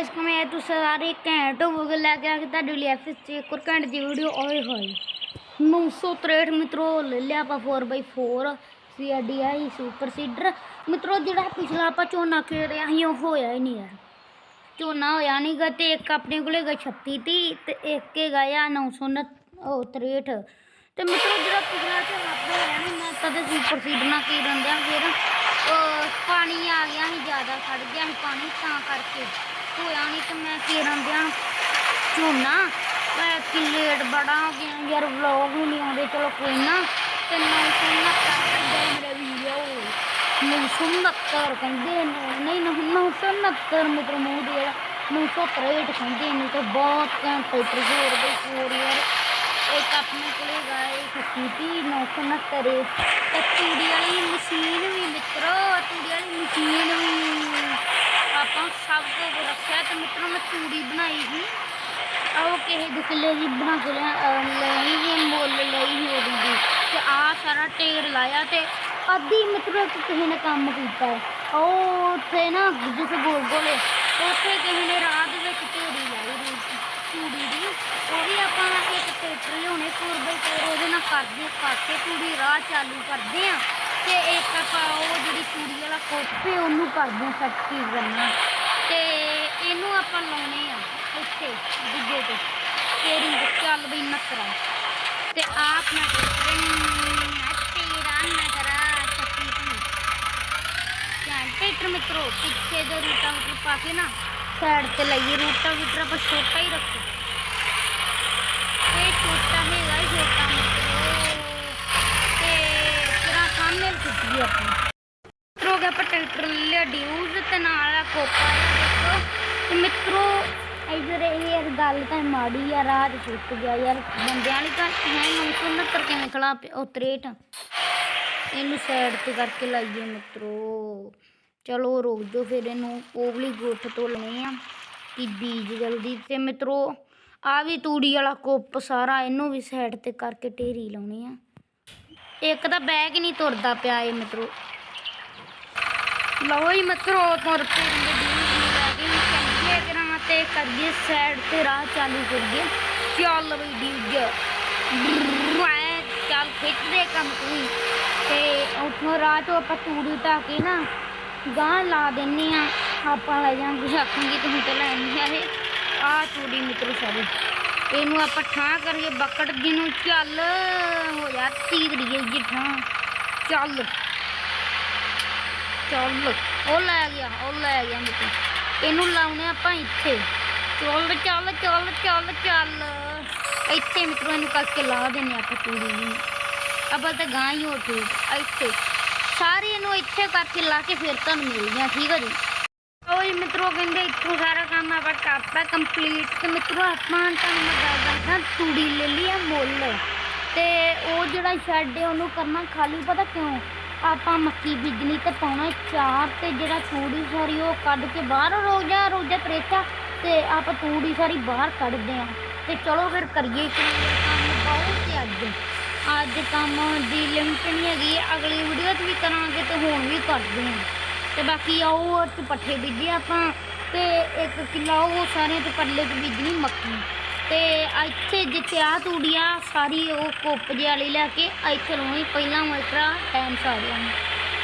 Guys ਕਮੇ ਤੁਸੀਂ ਸਾਰੇ? ਘੈਂਟ ਹੋਵੋਗੇ ਲੈ ਕੇ ਆ ਕੇ ਤੁਹਾਡੇ ਲਈ ਐਫਐਸ ਚ ਇੱਕ ਹੋਰ ਘੈਂਟ ਦੀ ਵੀਡੀਓ ਓਏ ਹੋਏ। 963 ਮਿੱਤਰੋ, ਲੈ ਲਿਆ ਆਪਾਂ 4x4 ਸੀਆਰਡੀਆਈ ਸੁਪਰ ਸੀਡਰ ਮਿੱਤਰੋ, ਜਿਹੜਾ ਪਿਛਲਾ ਆਪਾਂ ਝੋਨਾ ਖੇੜਿਆ ਸੀ, ਉਹ ਹੋਇਆ ਹੀ ਨਹੀਂ ਯਾਰ। ਝੋਨਾ ਹੋਇਆ ਨਹੀਂ ਗਾ ਤੇ ਇੱਕ ਆਪਣੇ ਕੋਲੇ ਗਾ 36 ਤੀ ਤੇ ਇੱਕ ਹੈਗਾ ਆ 963 ਉਹ 63 ਤੇ ਮਿੱਤਰੋ, ਜਿਹੜਾ ਪਿਛਲਾ ਝੋਨਾ ਹੋਇਆ ਨਹੀਂ, ਮੈਂ ਤਾਂ ਤੇ ਸੁਪਰ ਸੀਡਰ ਨਾਲ ਕੀ ਰੰਦਿਆ ਫਿਰ ਪਾਣੀ ਆ ਗਿਆ ਸੀ, ਜ਼ਿਆਦਾ ਖੜ ਗਿਆ ਸੀ ਪਾਣੀ, ਤਾਂ ਕਰਕੇ। ਹੋਇਆ ਨਹੀਂ ਤੇ ਮੈਂ ਕੀ ਰੰਦਿਆ ਝੋਨਾ? ਮੈਂ ਕਿ ਲੇਟ ਬੜਾ ਹੋ ਗਿਆ ਯਾਰ ਵਲੌਗ ਵੀ ਨਹੀਂ ਆਉਂਦੇ, ਚਲੋ ਕੋਈ ਨਾ। ਤੇ 969 ਕਹਿੰਦੇ ਮੇਰੇ ਵੀਡੀਓ। 969 ਕਹਿੰਦੇ ਨਹੀਂ 969 ਮੀਟਰ ਮੂੰਹ ਦੇ ਜਿਹੜਾ 963 ਕਹਿੰਦੇ ਨੇ, ਤੇ ਬਹੁਤ ਘੰਟੇ ਹੋਰ ਬਈ ਹੋਰ ਯਾਰ। ਇੱਕ ਆਪਣੇ ਕੋਲੇ ਗਾਏ ਸਕੂਟੀ 969 ਤੇ ਤੂੜੀ ਵਾਲੀ ਮਸ਼ੀਨ ਵੀ ਮਿੱਤਰੋ, ਤੂੜੀ ਵਾਲੀ ਮਸ਼ੀਨ ਵੀ। ਆਪਾਂ ਸਭ ਕੁਝ ਰੱਖਿਆ ਤੇ ਮਿੱਤਰੋ ਮੈਂ ਚੂੜੀ ਬਣਾਈ ਸੀ। ਆਹ ਕਿਸੇ ਦੇ ਕਿੱਲੇ ਦੀ ਬਣਾ ਕੇ ਲਿਆ ਲਈ ਜੀ ਮੁੱਲ ਲਈ ਸੀ ਉਹਦੀ ਦੀ ਤੇ ਆ ਸਾਰਾ ਢੇਰ ਲਾਇਆ ਤੇ ਅੱਧੀ ਮਿੱਤਰੋ ਇੱਕ ਕਿਸੇ ਨੇ ਕੰਮ ਕੀਤਾ। ਉਹ ਉੱਥੇ ਨਾ ਜਿੱਥੇ ਗੋਲ ਗੋਲੇ, ਉੱਥੇ ਕਿਸੇ ਨੇ ਰਾਹ ਦੇ ਵਿੱਚ ਢੇਰੀ ਲਾਈ ਹੋਈ ਸੀ ਦੀ। ਉਹ ਵੀ ਆਪਾਂ ਇੱਕ ਟਰੈਕਟਰ ਲਿਆਉਣੇ, ਫੋਰ ਬਾਈ ਫੋਰ ਉਹਦੇ ਨਾਲ ਕਰਦੇ ਕਰਕੇ ਤੂੜੀ ਰਾਹ ਚਾਲੂ ਕਰਦੇ ਆ। ਤੇ ਇੱਕ ਆਪਾਂ ਉਹ ਜਿਹੜੀ ਤੂੜੀ ਵਾਲਾ ਕੋਪੇ ਉਹਨੂੰ ਕਰਦੇ ਆ ਸੈੱਟ ਕੀ ਕਰਨਾ ਤੇ ਇਹਨੂੰ ਆਪਾਂ ਲਾਉਣੇ ਆ ਇੱਥੇ, ਦੂਜੇ ਤੇ। ਤੇਰੀ ਚੱਲ ਬਈ ਨਕਰਾ ਤੇ ਆ ਆਪਣਾ ਟਰੈਕਟਰ ਮਿੱਤਰੋ, ਪਿੱਛੇ ਦੇ ਰੂਟਾ ਵਿੱਚ ਪਾ ਕੇ ਨਾ, ਸਾਈਡ ਤੇ ਲਈਏ ਰੂਟਾ ਵਿੱਚ, ਆਪਾਂ ਛੋਟਾ ਹੀ ਰੱਖੋ ਇਹ ਛੋਟਾ ਹੈਗਾ ਹੀ ਛੋਟਾ ਮਿੱਤਰੋ ਤੇ ਤੇਰਾ ਸਾਹਮਣੇ ਕੁੱਤੀ ਆਪਣੀ ਮਿੱਤਰੋ ਗਿਆ ਆਪਾਂ ਟਰੈਕਟਰ ਲਿਆ ਡਿਊਜ਼ ਤੇ ਨਾਲ ਆ ਕੋਪਾ ਆ ਦੇਖੋ ਤੇ ਮਿੱਤਰੋ ਇਧਰ ਇਹ ਗੱਲ ਤਾਂ ਮਾੜੀ ਆ ਰਾਤ ਸੁੱਕ ਗਿਆ ਯਾਰ। ਬੰਦਿਆਂ ਵਾਲੀ ਤਾਂ ਹੈ 969 ਕਿਵੇਂ ਖੜਾ ਉਹ 63 ਇਹਨੂੰ ਸਾਈਡ ਤੇ ਕਰਕੇ ਲਾਈਏ ਮਿੱਤਰੋ ਚਲੋ ਰੁਕ ਜਾਓ ਫਿਰ ਇਹਨੂੰ। ਉਹਲੀ ਗੁੱਠ ਤੋਂ ਲੈਣੇ ਆ, ਕਿ ਬੀਜ ਜਲਦੀ। ਤੇ ਮਿੱਤਰੋ, ਆ ਵੀ ਤੂੜੀ ਵਾਲਾ ਕੁੱਪ ਸਾਰਾ ਇਹਨੂੰ ਵੀ ਸਾਈਡ ਤੇ ਕਰਕੇ ਢੇਰੀ ਲਾਉਣੀ ਆ। ਇੱਕ ਤਾਂ ਬੈਗ ਨਹੀਂ ਤੁਰਦਾ ਪਿਆ ਇਹ ਮਿੱਤਰੋ। ਲਓ ਹੀ ਮਿੱਤਰੋ, ਤੁਰ ਪਏ ਗੱਡੀ ਨੂੰ ਲੈ ਕੇ ਚੱਲੀਏ ਕਰਾਂ ਤੇ ਕਰੀਏ ਸਾਈਡ ਤੇ, ਰਾਹ ਚਾਲੂ ਕਰੀਏ। ਚੱਲ ਬਈ ਡੀਜ ਮੈਂ ਚੱਲ ਖਿੱਚਦੇ ਕੰਮ ਕੋਈ ਤੇ ਉੱਥੋਂ ਰਾਹ ਤੋਂ ਆਪਾਂ ਤੂੜੀ ਢਾ ਕੇ ਨਾ ਗਾਂ ਲਾ ਦਿੰਨੇ ਆ। ਆਪਾਂ ਲੈ ਜਾਂਗੇ, ਆਖਾਂਗੇ ਤੁਸੀਂ ਤੇ ਲੈਣੀ ਆ ਇਹ ਆ ਤੂੜੀ ਮਿੱਤਰੋ ਸਾਰੀ। ਇਹਨੂੰ ਆਪਾਂ ਠਾਂ ਕਰੀਏ ਬੱਕਟ ਜੀ ਨੂੰ ਚੱਲ ਹੋ ਜਾ ਤੀਗੜੀਏ ਜੀ ਠਾਂ ਚੱਲ। ਚੱਲ। ਉਹ ਲੈ ਗਿਆ, ਉਹ ਲੈ ਗਿਆ ਮਿੱਤਰ। ਇਹਨੂੰ ਲਾਉਣੇ ਆਪਾਂ ਇੱਥੇ। ਚੱਲ ਚੱਲ ਚੱਲ ਚੱਲ ਚੱਲ। ਇੱਥੇ ਮਿੱਤਰੋ, ਇਹਨੂੰ ਕਰਕੇ ਲਾ ਦੇਣੇ ਆਪਾਂ ਤੂੜੀ ਨੂੰ। ਆਪਾਂ ਤਾਂ ਗਾਂ ਹੀ ਹੋ ਠੀਕ ਇੱਥੇ। ਸਾਰੇ ਇਹਨੂੰ ਇੱਥੇ ਕਰਕੇ ਲਾ ਕੇ ਫਿਰ ਤੁਹਾਨੂੰ ਮਿਲਦੇ ਆ ਠੀਕ ਹੈ ਜੀ? ਉਹ ਜੀ ਮਿੱਤਰੋ, ਕਹਿੰਦੇ ਇੱਥੋਂ ਸਾਰਾ ਕੰਮ ਆਪਾਂ ਕਰਤਾ ਕੰਪਲੀਟ। ਤੇ ਮਿੱਤਰੋ, ਆਪਾਂ ਤੁਹਾਨੂੰ ਮੈਂ ਗੱਲ ਦੱਸਦਾ, ਤੂੜੀ ਲੈ ਲਈ ਆ ਮੁੱਲ। ਤੇ ਉਹ ਜਿਹੜਾ ਸ਼ੈੱਡ ਹੈ, ਉਹਨੂੰ ਕਰਨਾ ਖਾਲੀ ਪਤਾ ਕਿਉਂ? ਆਪਾਂ ਮੱਕੀ ਬੀਜਣੀ ਤੇ ਪਾਉਣਾ ਚਾਰ ਤੇ ਜਿਹੜਾ ਤੂੜੀ ਸਾਰੀ ਉਹ ਕੱਢ ਕੇ ਬਾਹਰ ਰੋਜਾ ਰੋਜਾ ਤਰੇਚਾ ਤੇ ਆਪਾਂ ਤੂੜੀ ਸਾਰੀ ਬਾਹਰ ਕੱਢਦੇ ਆ ਤੇ ਚਲੋ ਫਿਰ ਕਰੀਏ ਕੰਮ ਬਹੁਤ ਤੇ ਅੱਜ। ਅੱਜ ਕੰਮ ਦੀ ਲਿਮਟ ਨਹੀਂ ਹੈਗੀ, ਅਗਲੀ ਵੀਡੀਓ 'ਚ ਵੀ ਕਰਾਂਗੇ ਤੇ ਹੁਣ ਵੀ ਕਰਦੇ ਆ ਤੇ ਬਾਕੀ ਆਓ ਉਹ ਪੱਠੇ ਬੀਜੇ ਆਪਾਂ ਤੇ ਇੱਕ ਕਿੱਲਾ ਉਹ ਸਾਰਿਆਂ ਤੇ ਪੱਲੇ 'ਚ ਬੀਜਣੀ ਮੱਕੀ। ਤੇ ਇੱਥੇ ਜਿੱਥੇ ਆ ਤੂੜੀਆਂ ਸਾਰੀ ਉਹ ਕੁੱਪ ਜਿਹੀ ਵਾਲੀ ਲੈ ਕੇ ਇੱਥੇ ਲਾਉਣੀ ਪਹਿਲਾਂ ਮੋਟਰਾ ਟਾਈਮ ਸਾ ਨੂੰ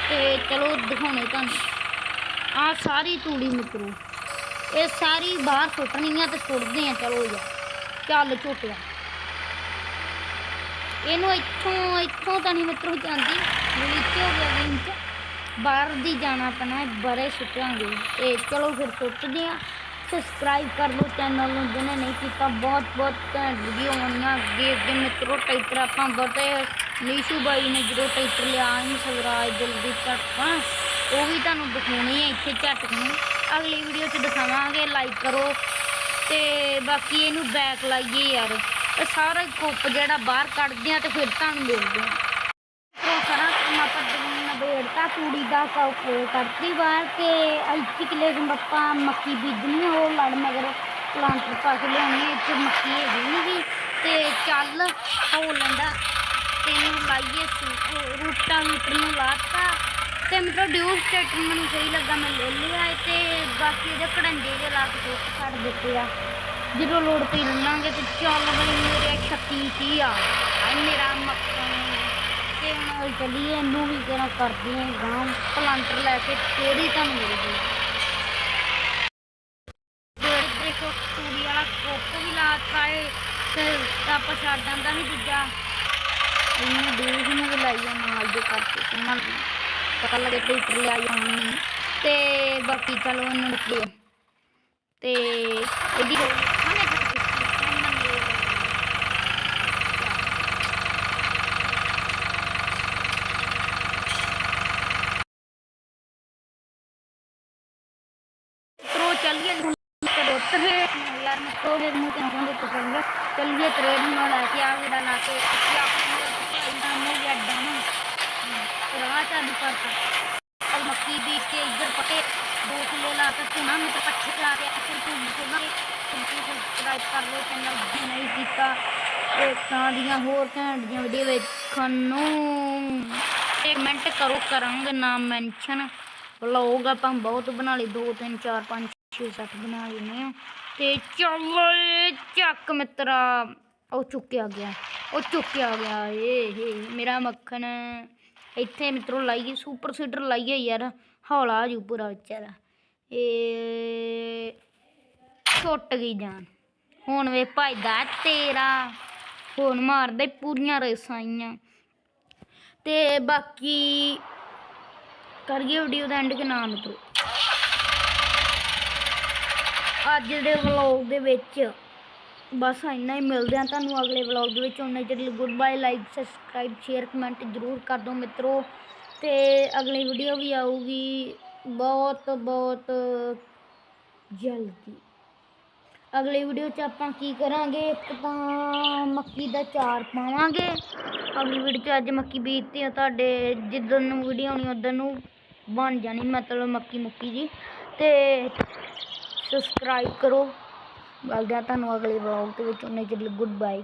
ਤੇ ਚਲੋ ਦਿਖਾਉਣੇ ਤੁਹਾਨੂੰ। ਆ ਸਾਰੀ ਤੂੜੀ ਮਿੱਤਰੋ ਇਹ ਸਾਰੀ ਬਾਹਰ ਸੁੱਟਣੀ ਆ ਤੇ ਸੁੱਟਦੇ ਆ ਚਲੋ ਯਾਰ ਚੱਲ ਝੋਟਿਆ। ਇਹਨੂੰ ਇੱਥੋਂ ਇੱਥੋਂ ਤਾਂ ਨਹੀਂ ਮਿੱਤਰੋ ਜਾਂਦੀ। ਨੀਚੇ ਹੋ ਗਿਆ ਇੰਚ ਬਾਹਰ ਦੀ ਜਾਣਾ ਪੈਣਾ ਹੈ, ਬੜੇ ਸੁੱਟਾਂਗੇ। ਤੇ ਚਲੋ ਫਿਰ ਸੁੱਟਦੇ ਆ। ਸਬਸਕ੍ਰਾਈਬ ਕਰ ਲਓ ਚੈਨਲ ਨੂੰ ਜਿਹਨੇ ਨਹੀਂ ਕੀਤਾ, ਬਹੁਤ ਬਹੁਤ ਘੈਂਟ ਵੀਡੀਓ ਆਉਣੀਆਂ ਅੱਗੇ ਅੱਗੇ ਮਿੱਤਰੋ, ਟਰੈਕਟਰ ਆਪਾਂ ਬਤੇ ਨੀਸ਼ੂ ਬਾਈ ਨੇ ਜਦੋਂ ਟਰੈਕਟਰ ਲਿਆ ਸੀ, ਸਵਰਾਜ ਜਲਦੀ ਝਟਕਾ ਉਹ ਵੀ ਤੁਹਾਨੂੰ ਦਿਖਾਉਣੀ ਹੈ ਇੱਥੇ ਝਟਕਣੀ ਅਗਲੀ ਵੀਡੀਓ 'ਚ ਦਿਖਾਵਾਂਗੇ ਲਾਈਕ ਕਰੋ। ਤੇ ਬਾਕੀ ਇਹਨੂੰ ਬੈਕ ਲਾਈਏ ਯਾਰ। ਇਹ ਸਾਰਾ ਕੁੱਪ ਜਿਹੜਾ ਬਾਹਰ ਕੱਢਦੇ ਆ ਤੇ ਫਿਰ ਤੁਹਾਨੂੰ ਮਿਲਦੇ ਆ ਉਹ ਸਾਰਾ ਕੰਮ ਆਪਾਂ ਨਬੇੜਤਾ ਤੂੜੀ ਦਾ ਕੱਪ ਕਰਤੀ ਬਾਹਰ ਤੇ ਇੱਥੇ ਕਿਲੇ ਨੂੰ ਮੱਕੀ ਬੀਜਣੀ ਉਹ ਲੜ ਮਗਰ ਪਲਾਂਟਰ ਪਾ ਕੇ ਲਿਆਉਣੀ ਆ, ਇੱਥੇ ਮੱਕੀ ਹੈਗੀ ਨੀ ਗੀ। ਤੇ ਚੱਲ ਹੋ ਲੈਂਦਾ ਤੇ ਇਹਨੂੰ ਲਾਈਏ ਸੂ- ਰੂਟਾਂ ਮੀਟਰ ਨੂੰ ਲਾਤਾ। ਤੇ ਮਿੱਤਰੋ ਡਿਊ ਸਟੇਟਰ ਮੈਨੂੰ ਸਹੀ ਲੱਗਾ ਮੈਂ ਲੈ ਲਿਆ ਹੈ ਤੇ ਬਾਕੀ ਇਹਦੇ ਕੜੰਜੇ ਦੇ ਲਾ ਕੇ ਛੱਡ ਦਿੱਤੇ ਆ। ਜਦੋਂ ਲੋੜ ਪਈ ਲੰਨਾਂਗੇ ਤੇ ਚੱਲ ਬਈ ਮੇਰੇ 36 ਕੀ ਆ ਆਈ ਤੇ ਹੁਣ ਇਹਨੂੰ ਵੀ ਕਿਹੜਾ ਕਰਦੇ ਆ ਗਾਂ ਪਲਾਂਟਰ ਲੈ ਕੇ ਫੇਰ ਹੀ ਮਿਲਦੀ। ਦੇਖੋ ਤੂੜੀ ਵਾਲਾ ਕੋਪ ਵੀ ਲਾਤਾ ਏ ਤੇ ਆਪਾਂ ਛੱਡ ਜਾਂਦਾ ਸੀ ਦੂਜਾ। ਇਹਨੇ ਦੂਰ ਨੂੰ ਵੀ ਲਾਈ ਆ ਨਾਲ ਦੇ ਕਰਕੇ ਤੇ ਪਤਾ ਲੱਗੇ ਟੀਚਰ ਲਿਆਈ ਹੋਣੀ ਤੇ ਬਾਕੀ ਚਲੋ ਇਹਨੂੰ ਨਿਕਲਿਓ ਤੇ ਇਹਦੀ डॉक्टर है यार मैं तो फिर मुझे हम तो चलेंगे चलिए ट्रेन में लाके आ गया लाके मुझे अड्डा ना राह चालू करता और मक्की बीच के इधर पके दो किलो ला कर चुना में तो पट्टे ला के फिर तुम सुना ਸਬਸਕ੍ਰਾਈਬ ਕਰ ਲਓ ਚੈਨਲ ਜੇ ਨਹੀਂ ਕੀਤਾ ਤੇ ਤਾਂ ਦੀਆਂ ਹੋਰ ਘੈਂਟ ਦੀਆਂ ਵੀਡੀਓ ਵੇਖਣ ਨੂੰ ਤੇ ਕਮੈਂਟ ਕਰੋ ਕਰਾਂਗੇ ਨਾਮ ਮੈਂਸ਼ਨ ਵਲੌਗ ਆਪਾਂ ਬਹੁਤ ਬਣਾ ਲਏ 2 3 4 5 6 7 ਬਣਾ ਲੈਨੇ ਆ ਤੇ ਚੱਲ ਚੱਕ ਮਿੱਤਰਾ, ਉਹ ਚੁੱਕਿਆ ਗਿਆ, ਉਹ ਚੁੱਕਿਆ ਗਿਆ, ਏ ਹੇ ਮੇਰਾ ਮੱਖਣ। ਇੱਥੇ ਮਿੱਤਰੋ ਲਾਈਏ, ਸੁਪਰ ਸੀਡਰ ਲਾਈਏ ਯਾਰ, ਹੌਲਾ ਜੂ ਪੂਰਾ ਵਿਚਾਰਾ। ਏ ਛੁੱਟ ਗਈ ਜਾਨ। ਹੁਣ ਵੇ ਭਜਦਾ ਤੇਰਾ, ਹੁਣ ਮਾਰਦੇ ਪੂਰੀਆਂ ਰੇਸਾਂ ਆਈਆਂ। ਤੇ ਬਾਕੀ ਕਰੀਏ ਵੀਡੀਓ ਦਾ ਐਂਡ ਕਿ ਨਾ ਮਿੱਤਰੋ? ਅੱਜ ਦੇ ਵਲੌਗ ਦੇ ਵਿੱਚ ਬਸ ਇੰਨਾ ਹੀ ਮਿਲਦੇ ਆ ਤੁਹਾਨੂੰ ਅਗਲੇ ਵਲੌਗ ਦੇ ਵਿੱਚ। ਉਹਨਾਂ ਚਿਰ good bye like subscribe share comment ਜ਼ਰੂਰ ਕਰ ਦਿਓ ਮਿੱਤਰੋ। ਤੇ ਅਗਲੀ ਵੀਡੀਓ ਵੀ ਆਊਗੀ ਬਹੁਤ ਬਹੁਤ ਜਲਦੀ। ਅਗਲੀ ਵੀਡੀਓ 'ਚ ਆਪਾਂ ਕੀ ਕਰਾਂਗੇ? ਇੱਕ ਤਾਂ ਮੱਕੀ ਦਾ ਚਾਰ ਪਾਵਾਂਗੇ। ਅਗਲੀ ਵੀਡੀਓ 'ਚ ਅੱਜ ਮੱਕੀ ਬੀਜਤੀ ਆ ਤੁਹਾਡੇ, ਜਿੱਦਣ ਨੂੰ ਵੀਡੀਓ ਆਉਣੀ ਉਦੋਂ ਨੂੰ ਬਣ ਜਾਣੀ ਮਤਲਬ ਮੱਕੀ ਮੁੱਕੀ ਜੀ। ਤੇ ਸਬਸਕ੍ਰਾਈਬ ਕਰੋ। ਮਿਲਦੇ ਆ ਤੁਹਾਨੂੰ ਅਗਲੇ ਵਲੌਗ ਦੇ ਵਿੱਚ। ਉਹਨੇ ਚਿਰ ਗੁੱਡ ਬਾਏ